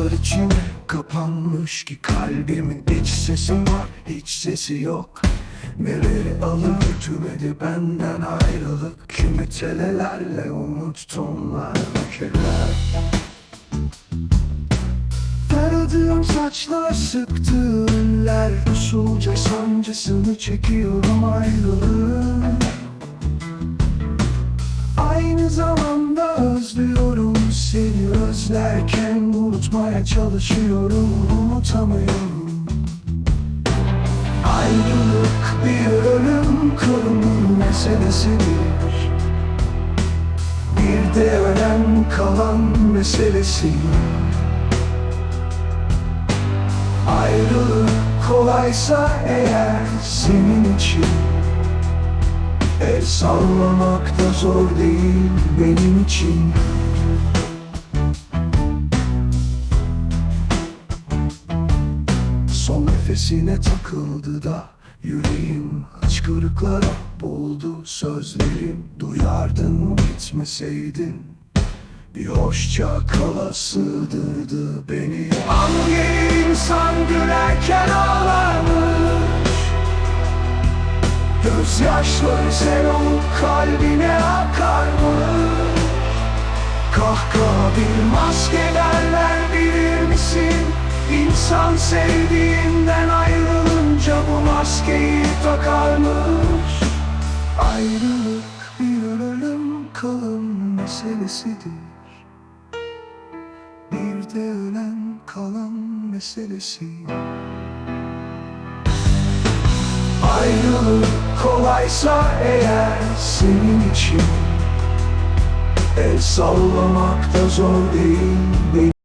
kadar içime kapanmış ki kalbimin iç sesi var hiç sesi yok. Neleri alır götürmedi benden ayrılık. Kimi telelerle umut tonlar mükerrer Taradığım saçlar sıktığım eller Usulca sancısını çekiyorum ayrılığın. Aynı zamanda özlüyorum seni özlerken Unutmaya çalışıyorum unutamıyorum. Ayrılık bir ölüm kalımın meselesidir. Bir de ölen kalan meselesi. Ayrılık kolaysa eğer senin için. El sallamak da zor değil benim için nefesine takıldı da Yüreğim hıçkırıklara boğuldu sözlerim Duyardın gitmeseydin Bir hoşça kala sığdırdı beni Hangi insan gülerken ağlarmış Gözyaşları sen olup kalbine akar mı? Kahkaha bir maske derler bilir misin? İnsan bu maskeyi takarmış. Ayrılık bir ölüm kalım meselesidir. Bir de ölen kalan meselesi. Ayrılık kolaysa eğer senin için. El sallamak da zor değil benim